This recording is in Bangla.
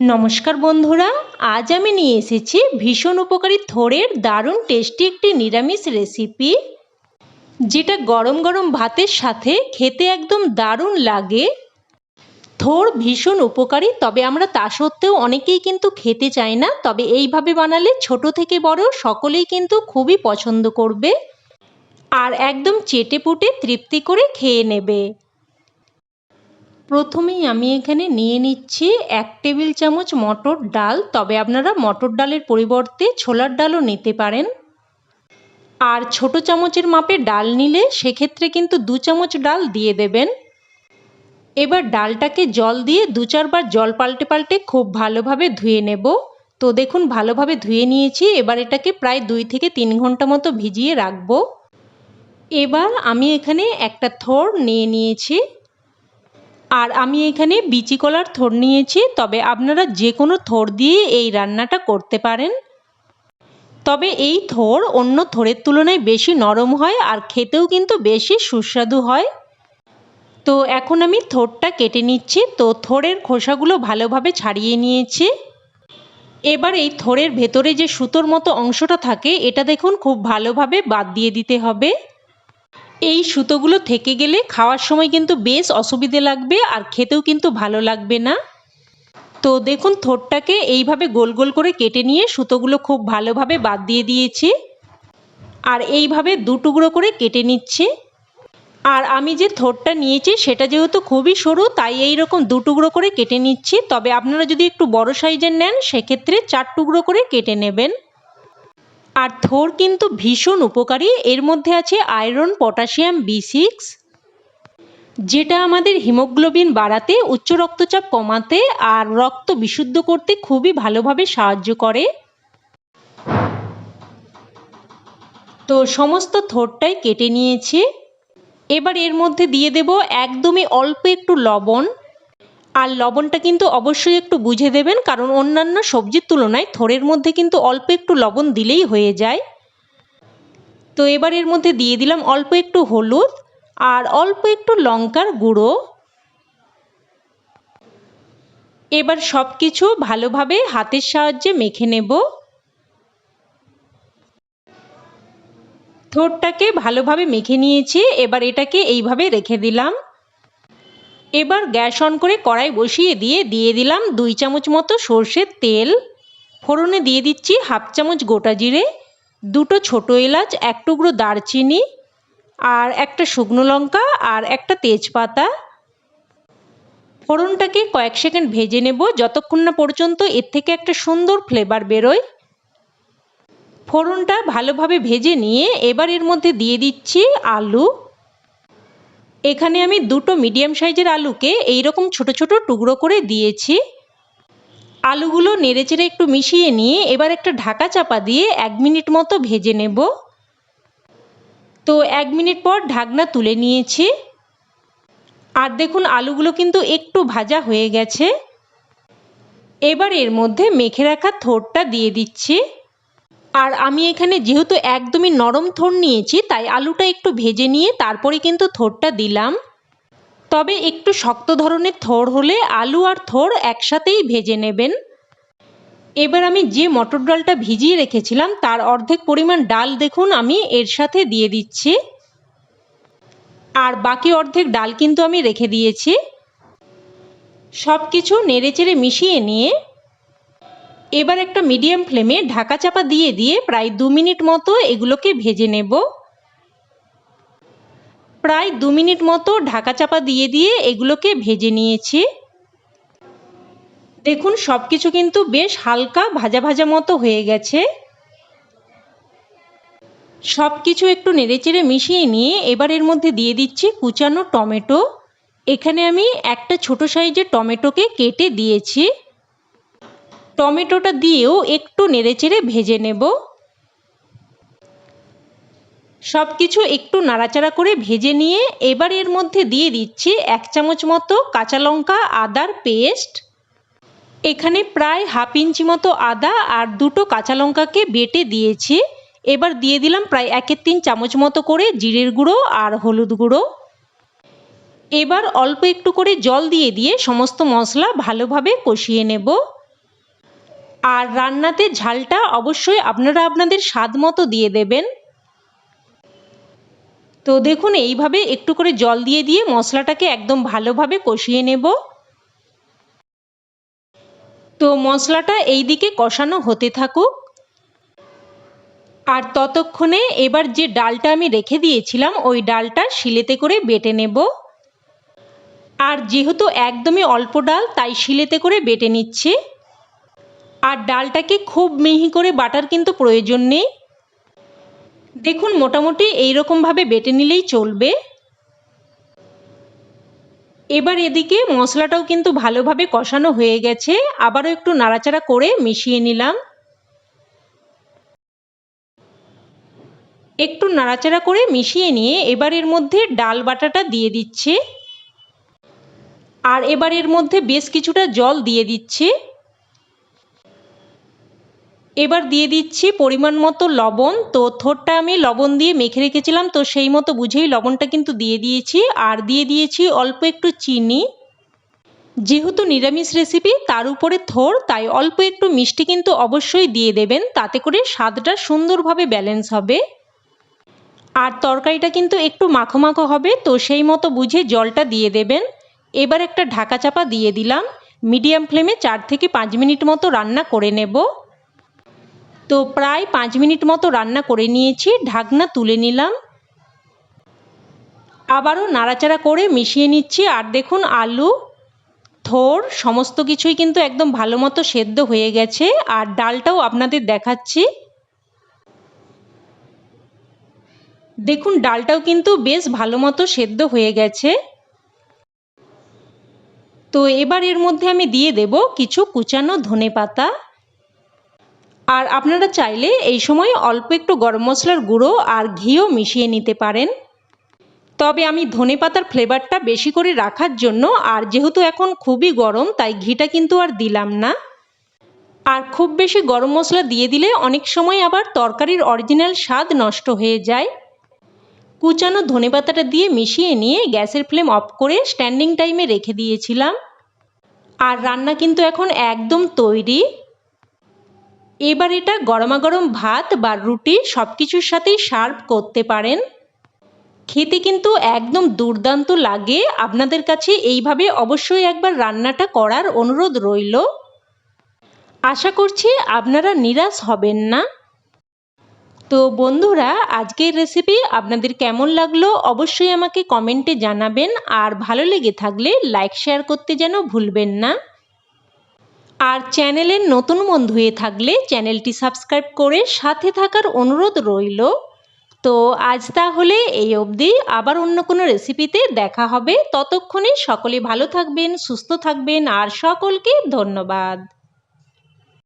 নমস্কার বন্ধুরা, আজ আমি নিয়ে এসেছি ভীষণ উপকারী থোড়ের দারুণ টেস্টি একটি নিরামিষ রেসিপি যেটা গরম গরম ভাতের সাথে খেতে একদম দারুণ লাগে। থোড় ভীষণ উপকারী, তবে আমরা তা সত্ত্বেও অনেকেই কিন্তু খেতে চাই না, তবে এইভাবে বানালে ছোট থেকে বড় সকলেই কিন্তু খুবই পছন্দ করবে। আর একদম চেটে পুটে তৃপ্তি করে খেয়ে নেবে। প্রথমেই আমি এখানে নিয়ে নিচ্ছি এক টেবিল চামচ মটর ডাল। তবে আপনারা মটর ডালের পরিবর্তে ছোলার ডালও নিতে পারেন। আর ছোট চামচের মাপে ডাল নিলে সেক্ষেত্রে কিন্তু দু চামচ ডাল দিয়ে দেবেন। এবার ডালটাকে জল দিয়ে দু চারবার জল পাল্টে পাল্টে খুব ভালোভাবে ধুয়ে নেব। তো দেখুন, ভালোভাবে ধুয়ে নিয়েছি। এবার এটাকে প্রায় দুই থেকে তিন ঘণ্টা মতো ভিজিয়ে রাখব। এবার আমি এখানে একটা থোড় নিয়ে নিয়েছি। আর আমি এখানে বিচি কলার থোড় নিয়েছি, তবে আপনারা যে কোনো থোড় দিয়ে এই রান্নাটা করতে পারেন। তবে এই থোড় অন্য থোড়ের তুলনায় বেশি নরম হয় আর খেতেও কিন্তু বেশি সুস্বাদু হয়। তো এখন আমি থোড়টা কেটে নিচ্ছি। তো থোড়ের খোসাগুলো ভালোভাবে ছাড়িয়ে নিয়েছি। এবার এই থোড়ের ভেতরে যে সুতোর মতো অংশটা থাকে, এটা দেখুন খুব ভালোভাবে বাদ দিয়ে দিতে হবে। এই সুতোগুলো থেকে গেলে খাওয়ার সময় কিন্তু বেশ অসুবিধে লাগবে আর খেতেও কিন্তু ভালো লাগবে না। তো দেখুন থোরটাকে এইভাবে গোল গোল করে কেটে নিয়ে সুতোগুলো খুব ভালোভাবে বাদ দিয়ে দিয়েছি। আর এইভাবে দু টুকরো করে কেটে নিচ্ছি। আর আমি যে থোরটা নিয়েছি সেটা যেহেতু খুবই সরু, তাই এই রকম দু টুকরো করে কেটে নিচ্ছি। তবে আপনারা যদি একটু বড় সাইজের নেন, সেক্ষেত্রে চার টুকরো করে কেটে নেবেন। আর থোর কিন্তু ভীষণ উপকারী। এর মধ্যে আছে আয়রন, পটাশিয়াম, বি সিক্স। যেটা আমাদের হিমোগ্লোবিন বাড়াতে, উচ্চ রক্তচাপ কমাতে আর রক্ত বিশুদ্ধ করতে খুবই ভালোভাবে সাহায্য করে। তো সমস্ত থোরটাই কেটে নিয়েছি। এবার এর মধ্যে দিয়ে দেব একদমই অল্প একটু লবণ। আর লবণটা কিন্তু অবশ্যই একটু বুঝে দেবেন, কারণ অন্যান্য সবজির তুলনায় থোড়ের মধ্যে কিন্তু অল্প একটু লবণ দিলেই হয়ে যায়। তো এবার এর মধ্যে দিয়ে দিলাম অল্প একটু হলুদ আর অল্প একটু লঙ্কার গুঁড়ো। এবার সব কিছু ভালোভাবে হাতের সাহায্যে মেখে নেব। থোরটাকে ভালোভাবে মেখে নিয়েছি, এবার এটাকে এইভাবে রেখে দিলাম। এবার গ্যাস অন করে কড়াই বসিয়ে দিয়ে দিয়ে দিলাম দুই চামচ মতো সর্ষের তেল। ফোড়নে দিয়ে দিচ্ছি হাফ চামচ গোটা জিরে, দুটো ছোটো এলাচ, এক টুকরো দারচিনি আর একটা শুকনো লঙ্কা আর একটা তেজপাতা। ফোড়নটাকে কয়েক সেকেন্ড ভেজে নেব, যতক্ষণ না পর্যন্ত এর থেকে একটা সুন্দর ফ্লেভার বেরোয়। ফোড়নটা ভালোভাবে ভেজে নিয়ে এবার এর মধ্যে দিয়ে দিচ্ছি আলু। এখানে আমি দুটো মিডিয়াম সাইজের আলুকে এই রকম ছোট ছোট টুকরো করে দিয়েছি। আলুগুলো নেড়েচেড়ে একটু মিশিয়ে নিয়ে এবার একটা ঢাকা চাপা দিয়ে এক মিনিট মতো ভেজে নেব। তো এক মিনিট পর ঢাকনা তুলে নিয়েছি। আর দেখুন, আলুগুলো কিন্তু একটু ভাজা হয়ে গেছে। এবার এর মধ্যে মেখে রাখা থোরটা দিয়ে দিচ্ছি। আর আমি এখানে যেহেতু একদমই নরম থোর নিয়েছি, তাই আলুটা একটু ভেজে নিয়ে তারপরে কিন্তু থোরটা দিলাম। তবে একটু শক্ত ধরনের থোর হলে আলু আর থোর একসাথেই ভেজে নেবেন। এবার আমি যে মটর ডালটা ভিজিয়ে রেখেছিলাম, তার অর্ধেক পরিমাণ ডাল দেখুন আমি এর সাথে দিয়ে দিচ্ছি। আর বাকি অর্ধেক ডাল কিন্তু আমি রেখে দিয়েছি। সব কিছু নেড়েচেড়ে মিশিয়ে নিয়ে এবার একটা মিডিয়াম ফ্লেমে ঢাকা চাপা দিয়ে দিয়ে প্রায় দু মিনিট মতো এগুলোকে ভেজে নেব। প্রায় দু মিনিট মতো ঢাকা চাপা দিয়ে দিয়ে এগুলোকে ভেজে নিয়েছি। দেখুন সব কিছু কিন্তু বেশ হালকা ভাজা ভাজা মতো হয়ে গেছে। সব কিছু একটু নেড়েচেড়ে মিশিয়ে নিয়ে এবার এর মধ্যে দিয়ে দিচ্ছি কুচানো টমেটো। এখানে আমি একটা ছোট সাইজের টমেটোকে কেটে দিয়েছি। টমেটোটা দিয়েও একটু নেড়েচেড়ে ভেজে নেব। সব কিছু একটু নাড়াচাড়া করে ভেজে নিয়ে এবার এর মধ্যে দিয়ে দিচ্ছি এক চামচ মতো কাঁচা লঙ্কা, আদার পেস্ট। এখানে প্রায় হাফ ইঞ্চি মতো আদা আর দুটো কাঁচা লঙ্কাকে বেটে দিয়েছি। এবার দিয়ে দিলাম প্রায় একের তিন চামচ মতো করে জিরের গুঁড়ো আর হলুদ গুঁড়ো। এবার অল্প একটু করে জল দিয়ে দিয়ে সমস্ত মশলা ভালোভাবে কষিয়ে নেব। আর রান্নাতে ঝালটা অবশ্যই আপনারা আপনাদের স্বাদ মতো দিয়ে দেবেন। তো দেখুন, এইভাবে একটু করে জল দিয়ে দিয়ে মশলাটাকে একদম ভালোভাবে কষিয়ে নেব। তো মশলাটা এই দিকে কষানো হতে থাকুক। আর ততক্ষণে এবার যে ডালটা আমি রেখে দিয়েছিলাম, ওই ডালটা শিলেতে করে বেটে নেব। আর যেহেতু একদমই অল্প ডাল, তাই শিলেতে করে বেটে নিচ্ছে। আর ডালটাকে খুব মিহি করে বাটার কিন্তু প্রয়োজন নেই। দেখুন, মোটামুটি এইরকমভাবে বেটে নিলেই চলবে। এবার এদিকে মশলাটাও কিন্তু ভালোভাবে কষানো হয়ে গেছে। আবারও একটু নাড়াচাড়া করে মিশিয়ে নিলাম। একটু নাড়াচাড়া করে মিশিয়ে নিয়ে এবার এর মধ্যে ডাল বাটাটা দিয়ে দিচ্ছে। আর এবার এর মধ্যে বেশ কিছুটা জল দিয়ে দিচ্ছে। এবার দিয়ে দিচ্ছি পরিমাণ মতো লবণ। তো থোরটা আমি লবণ দিয়ে মেখে রেখেছিলাম, তো সেই মতো বুঝেই লবণটা কিন্তু দিয়ে দিয়েছি। আর দিয়ে দিয়েছি অল্প একটু চিনি। যেহেতু নিরামিষ রেসিপি তার উপরে থোর, তাই অল্প একটু মিষ্টি কিন্তু অবশ্যই দিয়ে দেবেন, তাতে করে স্বাদটা সুন্দরভাবে ব্যালেন্স হবে। আর তরকারিটা কিন্তু একটু মাখো মাখো হবে, তো সেই মতো বুঝে জলটা দিয়ে দেবেন। এবার একটা ঢাকা চাপা দিয়ে দিলাম। মিডিয়াম ফ্লেমে চার থেকে পাঁচ মিনিট মতো রান্না করে নেব। তো প্রায় পাঁচ মিনিট মতো রান্না করে নিয়েছি, ঢাকনা তুলে নিলাম। আবারও নাড়াচাড়া করে মিশিয়ে নিচ্ছি, আর দেখুন আলু, থোর, সমস্ত কিছুই কিন্তু একদম ভালো মতো সেদ্ধ হয়ে গেছে, আর ডালটাও আপনাদের দেখাচ্ছি। দেখুন ডালটাও কিন্তু বেশ ভালো মতো সেদ্ধ হয়ে গেছে। তো এবার এর মধ্যে আমি দিয়ে দেব কিছু কুচানো ধনে পাতা আর আপনারা চাইলে এই সময় অল্প একটু গরম মশলার গুঁড়ো আর ঘিও মিশিয়ে নিতে পারেন। তবে আমি ধনে পাতার ফ্লেভারটা বেশি করে রাখার জন্য, আর যেহেতু এখন খুবই গরম, তাই ঘিটা কিন্তু আর দিলাম না। আর খুব বেশি গরম মশলা দিয়ে দিলে অনেক সময় আবার তরকারির অরিজিনাল স্বাদ নষ্ট হয়ে যায়। কুচানো ধনে পাতাটা দিয়ে মিশিয়ে নিয়ে গ্যাসের ফ্লেম অফ করে স্ট্যান্ডিং টাইমে রেখে দিয়েছিলাম। আর রান্না কিন্তু এখন একদম তৈরি। এবার এটা গরমাগরম ভাত বা রুটি সব কিছুর সাথেই সার্ভ করতে পারেন। খেতে কিন্তু একদম দুর্দান্ত লাগে। আপনাদের কাছে এইভাবে অবশ্যই একবার রান্নাটা করার অনুরোধ রইল। আশা করছি আপনারা নিরাশ হবেন না। তো বন্ধুরা, আজকের রেসিপি আপনাদের কেমন লাগল অবশ্যই আমাকে কমেন্টে জানাবেন। আর ভালো লেগে থাকলে লাইক শেয়ার করতে যেন ভুলবেন না। আর চ্যানেলের নতুন বন্ধু হয়ে থাকলে চ্যানেলটি সাবস্ক্রাইব করে সাথে থাকার অনুরোধ রইল। তো আজ তাহলে এই অবধি। আবার অন্য কোনো রেসিপিতে দেখা হবে। ততক্ষণে সকলে ভালো থাকবেন, সুস্থ থাকবেন। আর সকলকে ধন্যবাদ।